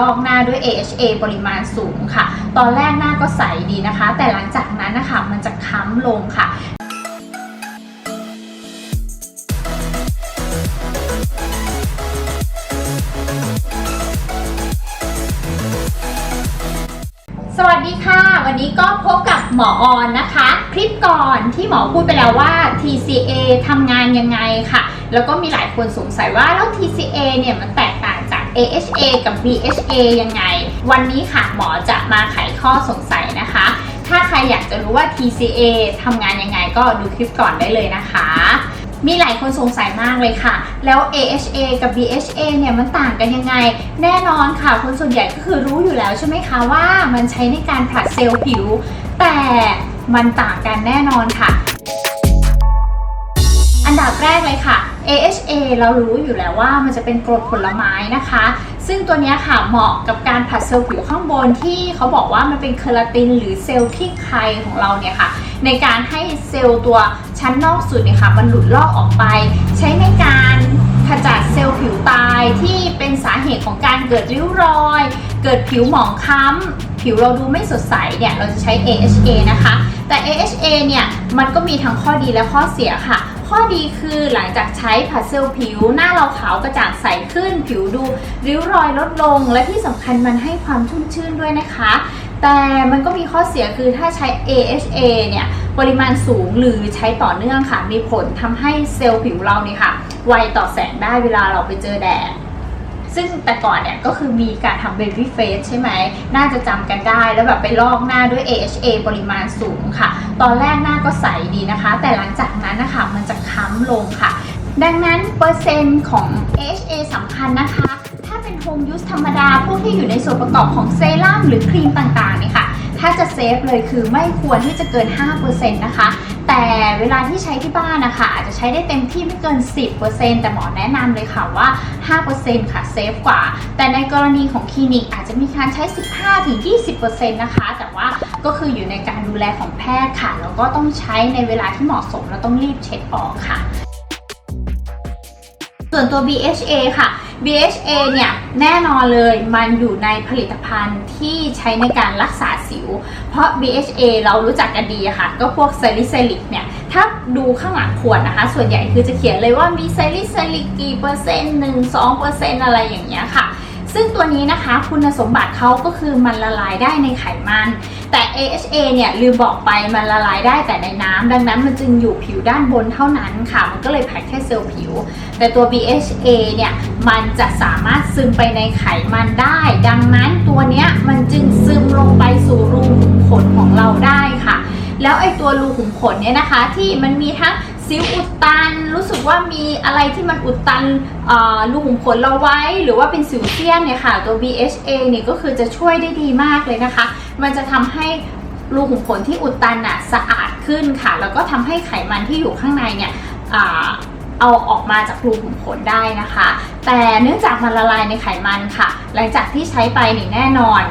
ลอกหน้าด้วย AHA ปริมาณสูงค่ะ ตอนแรกหน้าก็ใสดีนะคะ แต่หลังจากนั้นนะคะมันจะค้ำลงค่ะสวัสดีค่ะ วันนี้ก็พบกับหมอออนนะคะ คลิปก่อนที่หมอพูดไปแล้วว่า TCA ทำงานยังไงค่ะ แล้วก็มีหลายคนสงสัยว่าแล้ว TCA เนี่ยมันแตก AHA กับ BHA ยังไง วันนี้ค่ะหมอจะมาไขข้อสงสัยนะคะ ถ้าใครอยากจะรู้ว่า TCA ทำงานยังไงก็ดูคลิปก่อนได้เลยนะคะ มีหลายคนสงสัยมากเลยค่ะ แล้ว AHA กับ BHA เนี่ยมันต่างกันยังไง แน่นอนค่ะ คนส่วนใหญ่ก็คือรู้อยู่แล้วใช่ไหมคะว่ามันใช้ในการผลัดเซลล์ผิว แต่มันต่างกันแน่นอนค่ะ นดับแรกเลยค่ะ AHA เรารู้อยู่แล้วว่ามันจะเป็นกรดผลไม้นะคะ ซึ่งตัวนี้ค่ะเหมาะกับการผัดเซลล์ผิวข้างบนที่เขาบอกว่ามันเป็นเคลาตินหรือเซลล์ที่ไข่ของเราเนี่ยค่ะ ในการให้เซลล์ตัวชั้นนอกสุดเนี่ยค่ะมันหลุดลอกออกไป ใช้ในการขจัดเซลล์ผิวตายที่เป็นสาเหตุของการเกิดริ้วรอย เกิดผิวหมองคล้ำผิวเราดูไม่สดใสเนี่ยเราจะใช้ AHA นะคะ แต่ AHA เนี่ยมันก็มีทั้งข้อดีและข้อเสียค่ะ ข้อดีคือหลังจากใช้ผัดเซลล์ผิว หน้าเราขาวกระจ่างใสขึ้น ผิวดูริ้วรอยลดลง และที่สำคัญมันให้ความชุ่มชื่นด้วยนะคะ แต่มันก็มีข้อเสียคือถ้าใช้ AHA เนี่ยปริมาณสูงหรือใช้ต่อเนื่องค่ะ มีผลทำให้เซลล์ผิวเราเนี่ยค่ะ ไวต่อแสงได้เวลาเราไปเจอแดดซึ่งแต่ก่อนเนี่ยก็คือมีการทำ baby face ใช่ไหม น่าจะจำกันได้แล้วแบบไปลอกหน้าด้วย AHA ปริมาณสูงค่ะ ตอนแรกหน้าก็ใสดีนะคะ แต่หลัง งค่ะ ดังนั้นเปอร์เซ็นต์ของ AHA สำคัญนะคะ ถ้าเป็น home use ธรรมดา พวกที่อยู่ในส่วนประกอบของเซรั่มหรือครีมต่างๆเนี่ยค่ะ ถ้าจะเซฟเลยคือไม่ควรที่จะเกิน 5%นะคะ แต่เวลาที่ใช้ที่บ้านนะคะอาจจะใช้ได้เต็มที่ไม่เกิน 10%แต่หมอแนะนำเลยค่ะว่า 5%ค่ะเซฟกว่า แต่ในกรณีของคลินิกอาจจะมีการใช้ 15-20%นะคะ แต่ว่าก็คืออยู่ในการดูแลของแพทย์ค่ะ แล้วก็ต้องใช้ในเวลาที่เหมาะสม แล้วต้องรีบเช็ดออกค่ะ ส่วนตัว BHA ค่ะ BHA เนี่ยแน่นอนเลยมันอยู่ในผลิตภัณฑ์ที่ใช้ในการรักษาสิว เพราะ BHA เรารู้จักกันดีค่ะ ก็พวกไซลิซิลิกเนี่ยถ้าดูข้างหลังขวดนะคะ ส่วนใหญ่คือจะเขียนเลยว่ามีไซลิซิลิกกี่เปอร์เซ็นต์หนึ่งสองเปอร์เซ็นต์อะไรอย่างเงี้ยค่ะซึ่งตัวนี้นะคะคุณสมบัติเขาก็คือมันละลายได้ในไขมัน แต่ AHA เนี่ยลืมบอกไปมันละลายได้แต่ในน้ำดังนั้นมันจึงอยู่ผิวด้านบนเท่านั้นค่ะ มันก็เลยแพ็กแค่เซลล์ผิว แต่ตัว BHA เนี่ยมันจะสามารถซึมไปในไขมันได้ ดังนั้นตัวเนี้ยมันจึงซึมลงไปสู่รูขุมขนของเราได้ค่ะ แล้วไอ้ตัวรูขุมขนเนี่ยนะคะที่มันมีทั้ง สิวอุดตันรู้สึกว่ามีอะไรที่มันอุดตันรูขุมขนเราไว้ หรือว่าเป็นสิวเซียนเนี่ยค่ะ ตัว BHA เนี่ยก็คือจะช่วยได้ดีมากเลยนะคะ มันจะทำให้รูขุมขนที่อุดตันน่ะสะอาดขึ้นค่ะ แล้วก็ทำให้ไขมันที่อยู่ข้างในเนี่ยอเอาออกมาจากรูขุมขนได้นะคะ แต่เนื่องจากมันละลายในไขมันค่ะ หลังจากที่ใช้ไปนี่แน่นอน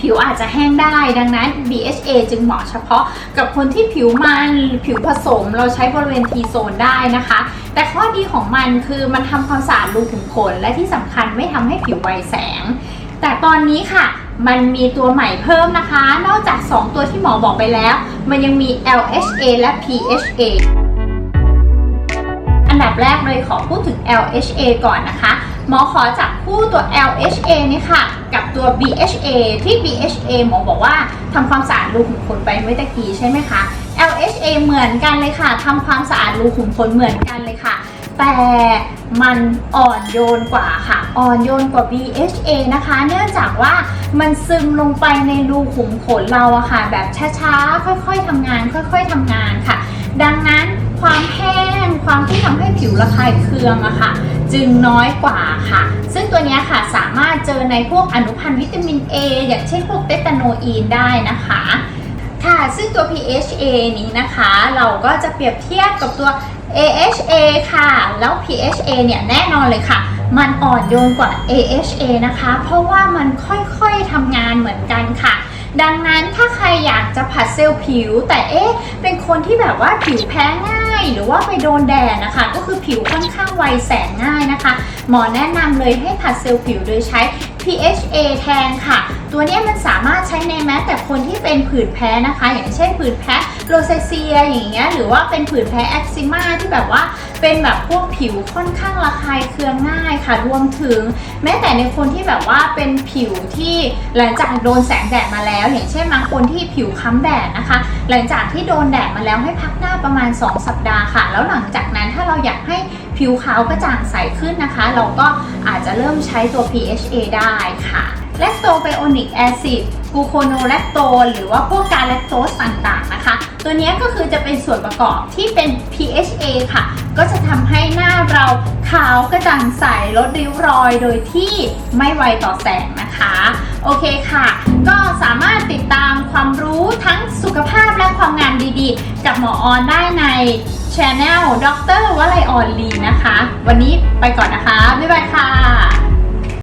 ผิวอาจจะแห้งได้ดังนั้น BHA จึงเหมาะเฉพาะกับคนที่ผิวมันผิวผสมเราใช้บริเวณ T โซนได้นะคะ แต่ข้อดีของมันคือมันทำความสะอาดรูขุมขนและที่สำคัญไม่ทำให้ผิวไวแสง แต่ตอนนี้ค่ะมันมีตัวใหม่เพิ่มนะคะ นอกจาก 2 ตัวที่หมอบอกไปแล้ว มันยังมี LHA และ PHA อันดับแรกเลยขอพูดถึง LHA ก่อนนะคะ หมอขอจับคู่ตัว LHA นี่ค่ะ กับตัว BHA ที่ BHA หมอบอกว่าทำความสะอาดรูขุมขนไปเมื่อตะกี้ใช่ไหมคะ LHA เหมือนกันเลยค่ะทำความสะอาดรูขุมขนเหมือนกันเลยค่ะ แต่มันอ่อนโยนกว่าค่ะ อ่อนโยนกว่า BHA นะคะ เนื่องจากว่ามันซึมลงไปในรูขุมขนเราอะค่ะ แบบช้าๆ ค่อยๆทำงาน ค่อยๆทำงานค่ะ ดังนั้นความแห้ง ความที่ทำให้ผิวระคายเคืองอะค่ะ จึงน้อยกว่าค่ะ ซึ่งตัวนี้ค่ะสามารถเจอในพวกอนุพันธ์วิตามิน A อย่างเช่นพวกเบตาโนอีนได้นะคะค่ะ ซึ่งตัว PHA นี้นะคะ เราก็จะเปรียบเทียบกับตัว AHA ค่ะ แล้ว PHA เนี่ยแน่นอนเลยค่ะ มันอ่อนโยนกว่า AHA นะคะ เพราะว่ามันค่อยๆทำงานเหมือนกันค่ะ ดังนั้นถ้าใครอยากจะผัดเซลล์ผิว แต่เอ๊ะเป็นคนที่แบบว่าผิวแพ้ง่าย หรือว่าไปโดนแดดนะคะ ก็คือผิวค่อนข้างไวแสงง่ายนะคะ หมอแนะนำเลยให้ผัดเซลล์ผิวโดยใช้ PHA แทนค่ะ ตัวนี้มันสามารถใช้ในแม้แต่คนที่เป็นผื่นแพ้นะคะ อย่างเช่นผื่นแพ้ โรเซเซียอย่างเงี้ยหรือว่าเป็นผื่นแพ้เอ็กซิมาที่แบบว่าเป็นแบบพวกผิวค่อนข้างระคายเคืองง่ายค่ะรวมถึง แม้แต่ในคนที่แบบว่าเป็นผิวที่หลังจากโดนแสงแดดมาแล้ว อย่างเช่นบางคนที่ผิวค้ำแดดนะคะ หลังจากที่โดนแดดมาแล้วให้พักหน้าประมาณ 2 สัปดาห์ค่ะ แล้วหลังจากนั้นถ้าเราอยากให้ผิวขาวกระจ่างใสขึ้นนะคะ เราก็อาจจะเริ่มใช้ตัว PHA ได้ค่ะ แลคโตไบโอนิกแอซิดกูโคโนแลคโตหรือว่าพวกการแลคโตสต่างๆนะคะ ตัวนี้ก็คือจะเป็นส่วนประกอบที่เป็น PHA ค่ะ ก็จะทำให้หน้าเราขาวกระจ่างใสลดริ้วรอยโดยที่ไม่ไวต่อแสงนะคะ โอเคค่ะ ก็สามารถติดตามความรู้ทั้งสุขภาพและความงามดีๆ กับหมอออนได้ใน Channel ดรวลัยออนลีนะคะ วันนี้ไปก่อนนะคะ บ๊ายบายค่ะ